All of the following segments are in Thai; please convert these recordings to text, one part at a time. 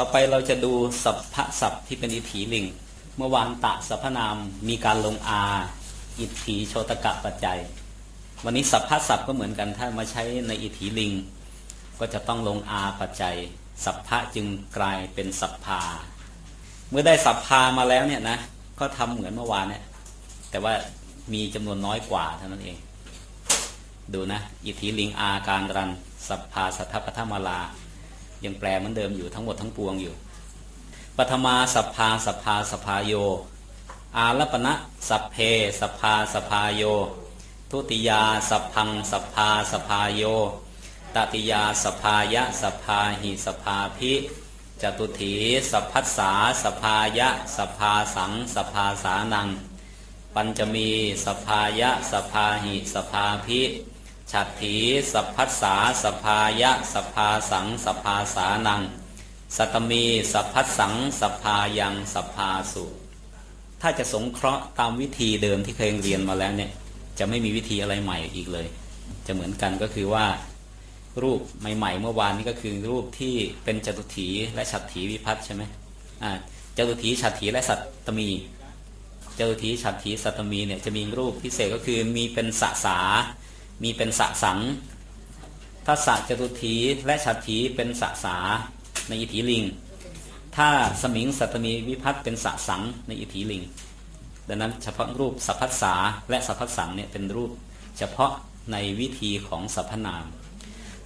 ต่อไปเราจะดูสัพพะศัพท์ที่เป็นอิทธิลิง เมื่อวานตะสัพพนามมีการลงอาอิทธิโชตกะปัจจัย วันนี้สัพพะศัพท์ก็เหมือนกันถ้ามาใช้ในอิทธิลิง ก็จะต้องลงอาปัจจัย สัพพะจึงกลายเป็นสัพพา เมื่อได้สัพพามาแล้วเนี่ยนะก็ทำเหมือนเมื่อวานเนี่ยแต่ว่ามีจำนวนน้อยกว่าเท่านั้นเอง ดูนะอิทธิลิงอาการรันสัพพาสัทธปทมาลา ยังแปลเหมือนเดิมอยู่ทั้งหมดทั้งปวงอยู่ปฐมาสัพพาสัพพาสภาโย อาลปณะสัพเพสัพพาสภาโย ทุติยาสัพพังสัพพาสภาโย ตติยาสภายะสภาหิสภาพิจตุถีสัพพัสสาสภายะสภาสังสภาสานัง ปัญจมีสภายะสภาหิสภาพิ ฉัตถีสัพพัสสาสภายะสภาสังสภาสานัง สัตมีสัพพัสสังสภายังสภาสุ ถ้าจะสงเคราะห์ตามวิธีเดิมที่เคยเรียนมาแล้วเนี่ย จะไม่มีวิธีอะไรใหม่อีกเลย จะเหมือนกันก็คือว่า รูปใหม่ ๆ เมื่อวานนี้ก็คือรูปที่เป็นจตุถีและฉัตถีวิพัฒน์ใช่ไหมอ่าจตุถีฉัตถีและสัตตมีจตุถีฉัตถีสัตตมีเนี่ยจะมีรูปพิเศษก็คือมีเป็นสสา มีเป็นสสังถ้าสัจตุถีและฉัตถีเป็นสสาในอิทธิลิง ถ้าสมิงสัตมีวิพัฒน์เป็นสสังในอิทธิลิง ดังนั้นเฉพาะรูปสัพพัสสาและสัพพัสสังเนี่ยเป็นรูป เฉพาะในวิธีของสัพพนาม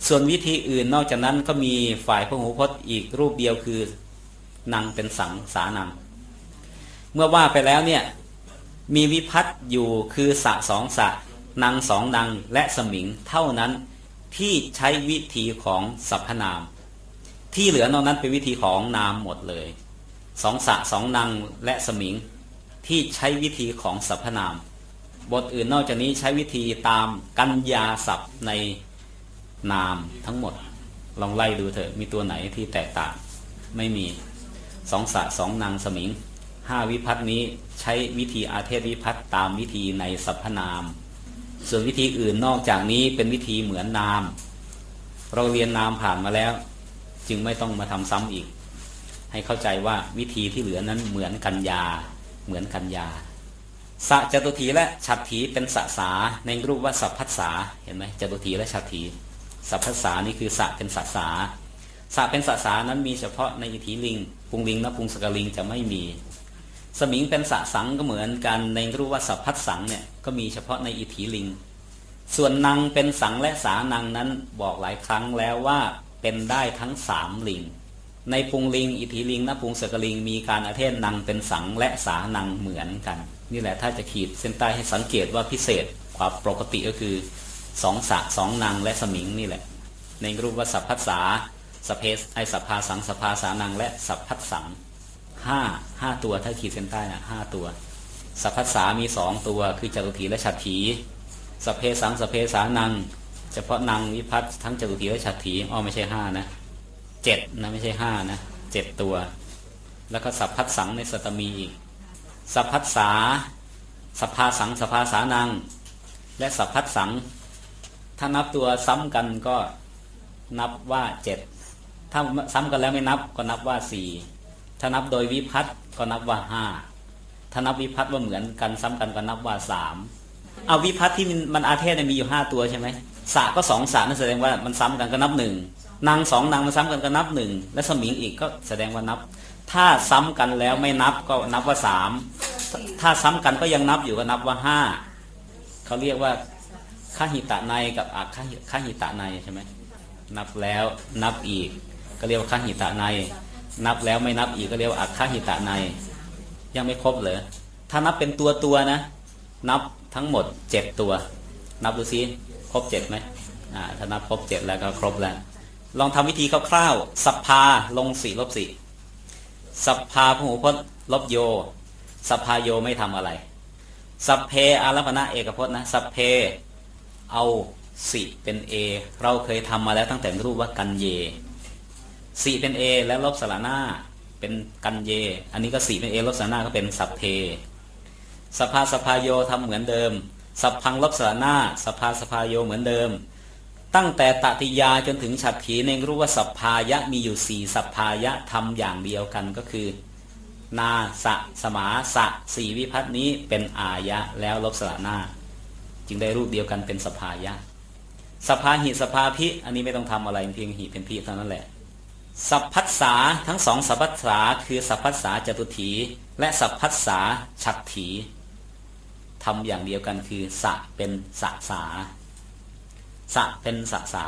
ส่วนวิธีอื่นนอกจากนั้นก็มีฝ่ายพหูพจน์อีกรูปเดียวคือนางเป็นสังสานัง เมื่อว่าไปแล้วเนี่ยมีวิพัฒน์อยู่คือสะสองสะ นางสองนางและสมิงเท่านั้นที่ใช้วิธีของสัพพนาม ที่เหลือนอกนั้นเป็นวิธีของนามหมดเลยสองสะสองนางและสมิง ที่ใช้วิธีของสรรพนาม บทอื่นนอกจากนี้ใช้วิธีตามกัญญาศัพท์ในนามทั้งหมด ลองไล่ดูเถอะมีตัวไหนที่แตกต่างไม่มีสองสะสองนางสมิงห้าวิพัฒน์นี้ใช้วิธีอาเทศวิพัฒน์ตามวิธีในสรรพนาม ส่วนวิธีอื่นนอกจากนี้เป็นวิธีเหมือนนาม เราเรียนนามผ่านมาแล้ว จึงไม่ต้องมาทำซ้ำอีก ให้เข้าใจว่าวิธีที่เหลือนั้นเหมือนกัญญา เหมือนกัญญาสะจตุถีและฉัตถีเป็นสสาในรูปว่าสัพพัสสาเห็นไหมจตุถีและฉัตถีสัพพัสสานี่คือสะเป็นสสาสะเป็นสสานั้นมีเฉพาะในอิทธิลิงปุงลิงและปุงสกลิงจะไม่มี สมิงเป็นสะสังก็เหมือนกันในรูปว่าสัพพัสสังเนี่ยก็มีเฉพาะในอิทธิลิง ส่วนนางเป็นสังและสานังนั้นบอกหลายครั้งแล้วว่าเป็นได้ทั้งสามลิง ในปุงลิง อิทธิลิงนปุงสกลิง มีการอาเทศนังเป็นสังและสานังเหมือนกัน นี่แหละถ้าจะขีดเส้นใต้ให้สังเกตว่าพิเศษความปกติก็คือสองสะสองนางและสมิงนี่แหละ ในรูปว่าสัพพัสสาสเพสไอสัพพาสังสภาสานังและสัพพัสสัง ห้าห้าตัวถ้าขีดเส้นใต้นะห้าตัว สัพพัสามีสองตัว คือจตุถีและฉัตถีสเพสังสเพสานัง เฉพาะนางวิพัฒทั้งจตุถีและฉัตถีอ้อไม่ใช่ห้านะเจ็ดนะไม่ใช่ห้านะเจ็ดตัว แล้วก็สัพพัสสังในสตมีอีกสัพพัสสาสัพพาสังสัพพาสานัง และสัพพัสสัง ถ้านับตัวซ้ำกันก็นับว่าเจ็ดถ้าซ้ำกันแล้วไม่นับก็นับว่าสี่ ถ้านับโดยวิพัฒน์ก็นับว่าห้าถ้านับวิพัฒน์ว่าเหมือนกันซ้ำกันก็นับว่าสามเอาวิพัฒน์ที่มันอาเทศมีอยู่ห้าตัวใช่ไหมสะก็สองสะนั่นแสดงว่ามันซ้ำกันก็นับหนึ่งนางสองนางมาซ้ำกันก็นับหนึ่งและสมิงอีกก็แสดงว่านับ ถ้าซ้ำกันแล้วไม่นับก็นับว่าสามถ้าซ้ำกันก็ยังนับอยู่ก็นับว่าห้าเขาเรียกว่าข้าหิตะในกับอักข้าหิตะในใช่ไหมนับแล้วนับอีก ก็เรียกว่าข้าหิตะใน นับแล้วไม่นับอีกก็เรียกว่าอักขหิตะใน ยังไม่ครบเลยถ้านับเป็นตัวตัวนะ นับทั้งหมดเจ็ดตัว นับดูซิครบเจ็ดไหมอ่าถ้านับครบเจ็ดแล้วก็ครบแล้ว ลองทำวิธีคร่าวๆสัพพาลงสี่ลบสี่สัพพาพหูพจน์ลบโย สัพพาโยไม่ทำอะไร สัพเพอารัปณะเอกพจน์นะสัพเพเอาสิเป็นเอเราเคยทำมาแล้วตั้งแต่รูปว่ากันเย สีเป็นเอแล้วลบสระหน้าเป็นกันเย อันนี้ก็สีเป็นเอลบสระหน้าก็เป็นสัพเพสัพพาสัพพาโยทำเหมือนเดิม สัพพังลบสระหน้าสัพพาสัพพาโยเหมือนเดิม ตั้งแต่ตติยาจนถึงฉัตรถีเนงรู้ว่าสัพพายะมีอยู่สี่สัพพายะทำอย่างเดียวกันก็คือ นาสะสมาสะสี่วิพัฒนี้เป็นอายะแล้วลบสระหน้า จึงได้รูปเดียวกันเป็นสภายะสภาหิสภาพิ อันนี้ไม่ต้องทำอะไรเพียงหิเป็นพิเท่านั้นแหละ สัพพัสสาทั้งสองสัพพัสสาคือสัพพัสสาจตุถี และสัพพัสสาฉัตถีทำอย่างเดียวกันคือสะเป็นสะสาสะเป็นสะสา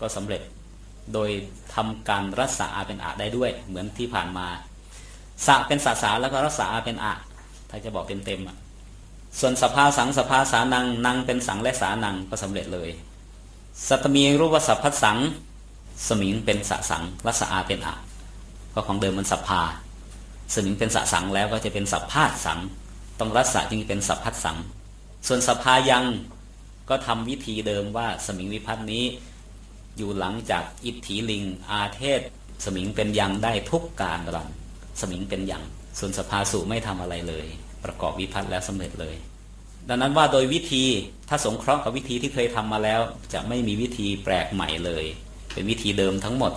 ก็สำเร็จโดยทำการรักษาเป็นอะได้ด้วย เหมือนที่ผ่านมาสะเป็นสะสาแล้วก็รักษาเป็นอะถ้าจะบอกเต็มๆอะส่วนสภาสังสภาสานังนังเป็นสังและสานังก็สำเร็จเลยสัตมีรูปวสัพพัสสัง สมิงเป็นสะสังรัศอาเป็นอะก็ของเดิมมันสัพพาสมิงเป็นสะสังแล้วก็จะเป็นสัพพาสสัง ต้องรัศจึงเป็นสัพพัสสัง ส่วนสัพพายังก็ทำวิธีเดิมว่าสมิงวิพัฒน์นี้ อยู่หลังจากอิทธิลิง อาเทศ สมิงเป็นยังได้ทุกการรันสมิงเป็นยังส่วนสภาสุไม่ทำอะไรเลย ประกอบวิพัฒน์แล้วสำเร็จเลย ดังนั้นว่าโดยวิธีถ้าสงเคราะห์กับวิธีที่เคยทำมาแล้ว จะไม่มีวิธีแปลกใหม่เลย เป็นวิธีเดิมทั้งหมด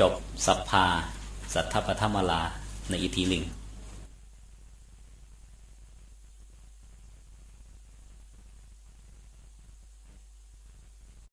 จบสัพพา สัทธปธรรมลาในอิทีลิง